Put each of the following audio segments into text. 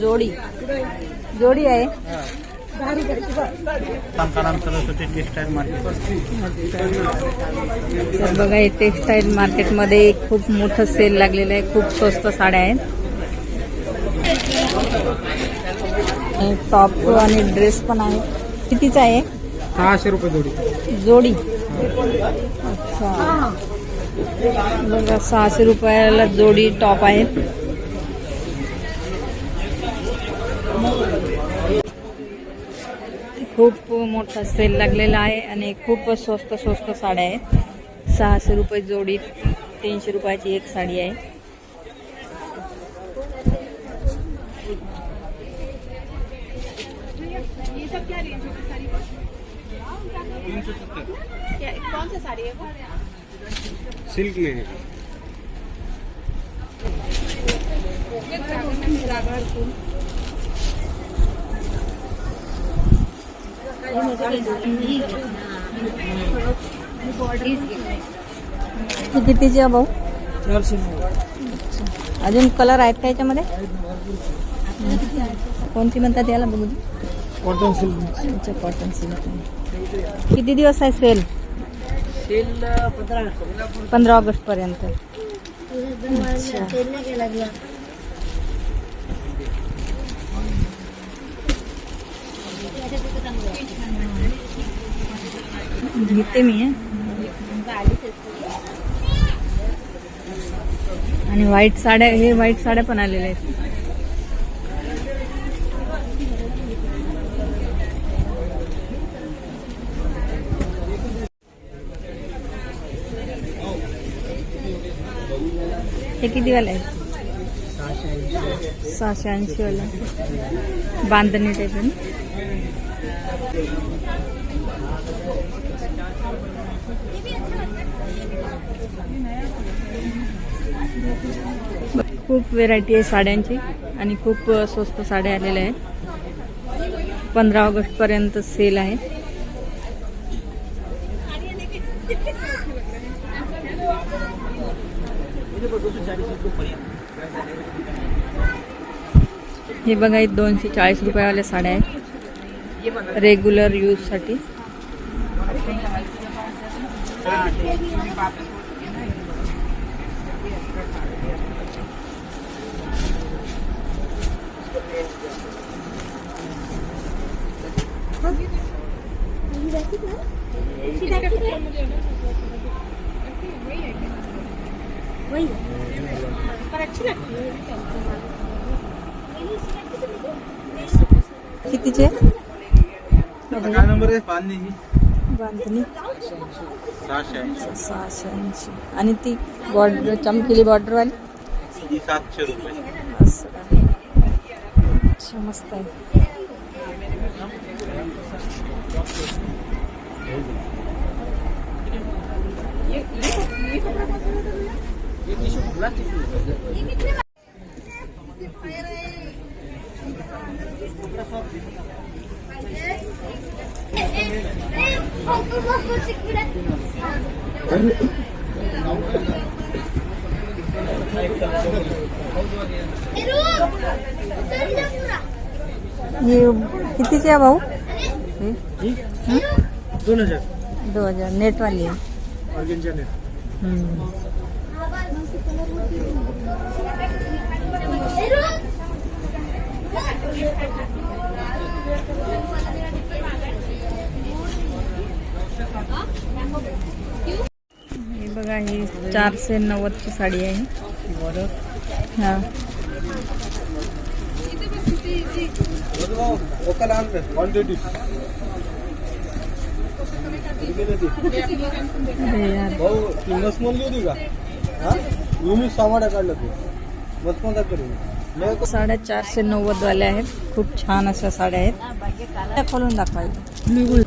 जोडी. जोडी आहे. तर बघा हे टेक्सटाईल मार्केटमध्ये खूप मोठं सेल लागलेलं आहे. खूप स्वस्त साड्या आहेत. टॉप आणि ड्रेस पण आहे. कितीचा आहे? सहाशे रुपये जोडी. जोडी. अच्छा. बघा सहाशे रुपयाला जोडी टॉप आहेत खूप मोठा सेल लागलेला आहे आणि खूप स्वस्त स्वस्त साड्या आहेत. सहाशे रुपये जोडी तीनशे रुपयाची एक साडी आहे. सिल्क में ही। कितीची आहे भाऊ? चारशे अजून कलर आहेत का याच्यामध्ये? कोणती म्हणतात याला बघू. कॉटन सिल्क अच्छा कॉटन सिल्क किती दिवस आहे सेल सेल पंधरा पंधरा ऑगस्ट पर्यंत. घेते मी. आणि व्हाईट साड्या हे व्हाईट साड्या पण आलेल्या आहेत. हे किती वाला आहे सहाशे ऐंशी वाला. बांधणी टाईप आहे ना? खूप व्हेरायटी आहे साड्यांची आणि खूप स्वस्त साड्या आलेल्या आहेत. पंधरा ऑगस्ट पर्यंत सेल आहे. हे बघा हे दोनशे चाळीस रुपयावाल्या साड्या आहेत. रेग्युलर यूजसाठी कितीचे? काय नंबर आहे? बांधणी बांधणी. सहाशे. ऐंशी. आणि ती बॉर्डर चमकेली बॉर्डरवाली सातशे रुपये. असं. मस्त आहे हे कितीचे आहे भाऊ? हे? हं? दोन हजार. दोन हजार. नेटवाली आहे. ऑर्गेनच्या नेट हम्म. हे बघा ही चारशे नव्वदची साडी आहे. हा भाऊ ती मसमोल होती का मी सामाड्या काढलं मसमोल करून साड्या चारशे नव्वद आहेत खूप छान अशा साड्या आहेत खोलून दाखवायच्या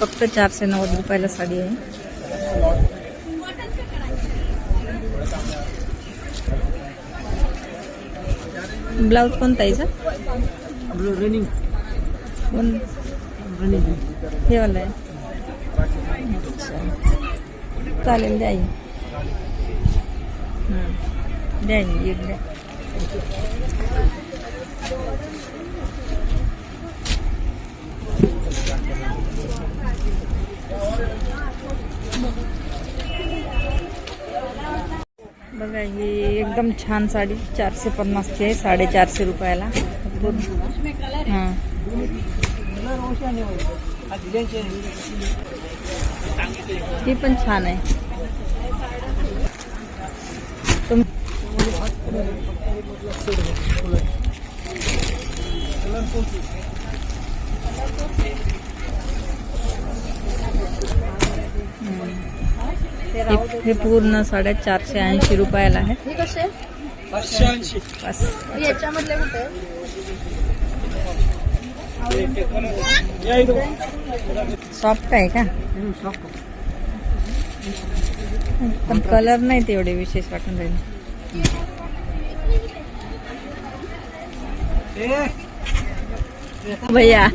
फक्त चारशे नव्वद रुपयाला साडी आहे ब्लाऊज कोणता आहे याचा? रनिंग कोण रनिंग हे वाला आहे. चालेल द्या ही. हं. द्या ही, एक द्या बघा ही एकदम छान साडी चारशे पन्नासची आहे साडेचारशे रुपयाला. हां. ही पण छान आहे. तुम हे- पूर्ण साडे चारशे ऐंशी रुपयाला आहे. हे सॉफ्ट आहे का? पण कलर नाही तेवढे विशेष वाटून राहिले. भैया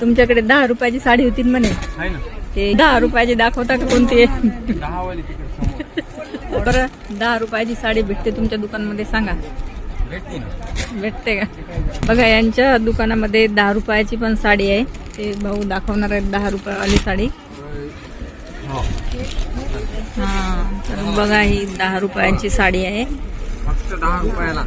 तुमच्याकडे दहा रुपयाची साडी होती म्हणे. आहे ना. ते दहा रुपयाची दाखवता का कोणती आहे? दहा वाली तिकडे समोर बरं दहा रुपयाची साडी भेटते तुमच्या दुकानमध्ये सांगा. भेटते का? बघा यांच्या दुकानामध्ये दहा रुपयाची पण साडी आहे. ते भाऊ दाखवणार आहेत दहा रुपयावाली साडी. हो तर बघा ही दहा रुपयाची साडी आहे. फक्त दहा रुपयाला.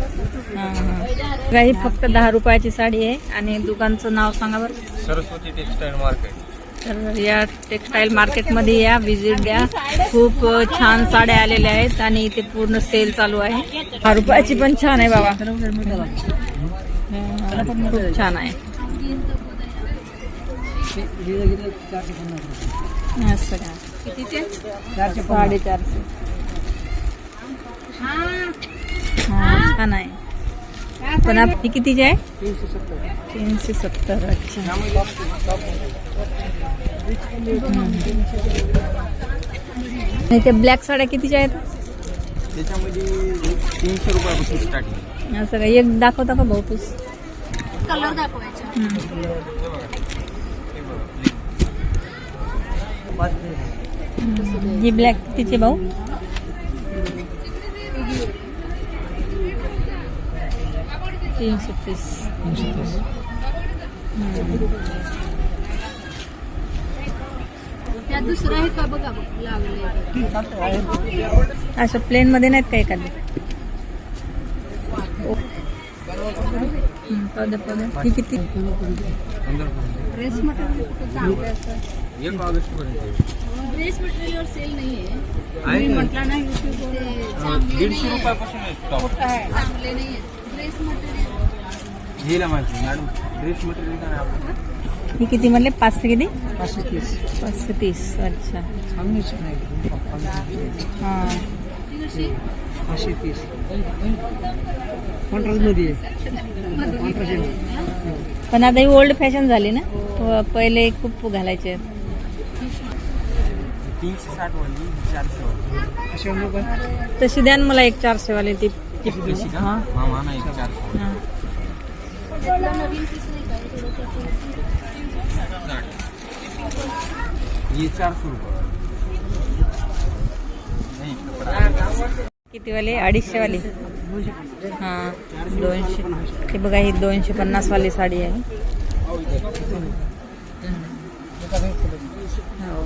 बघा ही फक्त दहा रुपयाची साडी आहे. आणि दुकानचं नाव सांगा बरं. सरस्वती टेक्सटाईल मार्केट तर या टेक्सटाईल मार्केटमध्ये या व्हिजिट द्या. खूप छान साड्या आलेल्या आहेत आणि इथे पूर्ण सेल चालू आहे. हा रुपयाची पण छान आहे बाबा. खूप छान आहे. साडेचारशे. छान आहे. पण आप- ही कितीची आहे तीनशे सत्तर अच्छा. आणि ते ब्लॅक साड्या कितीच्या आहेत त्याच्यामध्ये तीनशे रुपयापासून स्टार्टिंग असं का एक दाखवता का भाऊ तूच कलर दाखवायचा ही ब्लॅक कितीचे भाऊ? तीनशे तीस. त्यात दुसरं आहे का बघा बघ लागले असं प्लेन मध्ये नाहीत का एखादी? द्या. ही किती? ड्रेस मटेरियल चांगलं ड्रेस मटेरियल सेल नाहीये. आहे? म्हटलं ना युट्यूब दीडशे रुपयापासून आहे चांगले ड्रेस मटेरियल गेला माहिती मॅडम ड्रेस मटेरियल काय आपण ही किती म्हणले? पाचशे किती? पाचशे तीस. पाचशे तीस. अच्छा. हा. पाचशे तीस. कॉन्ट्रास्टमध्ये पण आता ही ओल्ड फॅशन झाली ना? व पहिले खूप घालायचे. तीनशे साठ वाली चारशे वाली. असे तशी द्या ना मला एक चारशे वाले ती. हा हा चारशे. ये चारशे रुपये. किती वाले अडीचशे वाली हा दोनशे. हे बघा ही दोनशे पन्नास वाली साडी आहे. हो.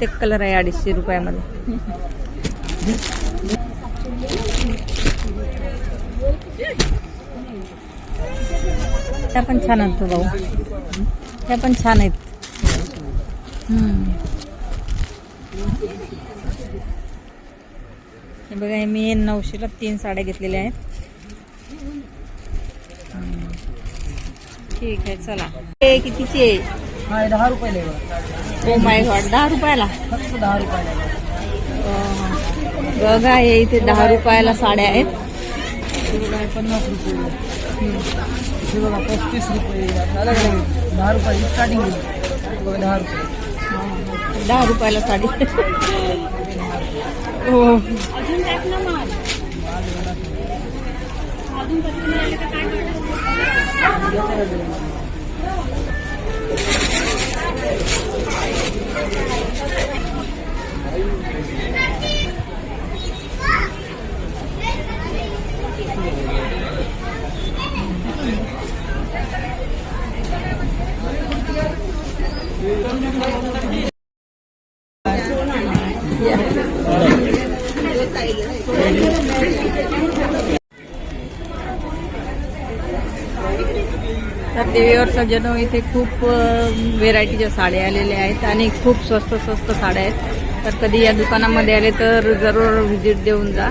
ते कलर आहे अडीचशे रुपयामध्ये. त्या पण छान आहेत तो भाऊ. त्या पण छान आहेत. हे बघा मी नऊशेला तीन साड्या घेतलेल्या आहेत. ठीक आहे चला. हे कितीची आहे? दहा रुपये ओ माय गॉड दहा रुपयाला? फक्त दहा रुपये अं, बघा हे इथे दहा रुपयाला साड्या आहेत. पन्नास रुपये. हे बघा पस्तीस रुपये. अलग अलग दहा रुपये स्टार्टिंग बघा दहा रुपये. दहा रुपयाला साडी. हो. अजून टाक ना माल अजून कधी मिळाले का काय करायचं? तर देवीवर सजनो इथे खूप व्हेरायटीच्या साड्या आलेल्या आहेत आणि खूप स्वस्त स्वस्त साड्या आहेत. तर कधी या दुकानामध्ये आले तर जरूर व्हिजिट देऊन जा.